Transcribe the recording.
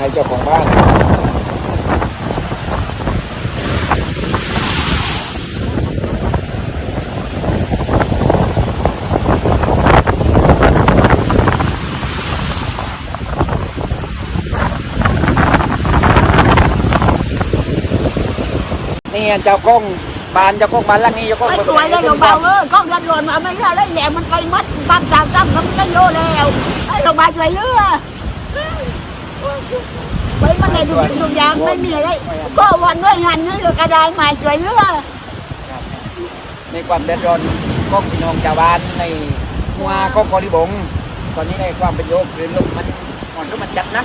ให้เจ้าของบ้านนี่เจ้ากล้องบานเจ้ากล้องบานล่างนี้เจ้ากล้องสวยเลยลงเบาเออกล้องรับโยนมาไม่ได้แล้วแหลมมันไปมัดปั๊บสามตั้มก็ไม่ได้โลแล้วไอ้ลงมาสวยเรือ ไปมาในดูดูยางไม่มีอะไรก็วันด้วยงานนี้เรากระไดมาช่วยเรือในความเดือดร้อนก็พี่น้องชาวบ้านในหัวก็กอริบง ตอนนี้ในความเป็นโยกเรื่องลมมันอ่อนก็มันจัดนะ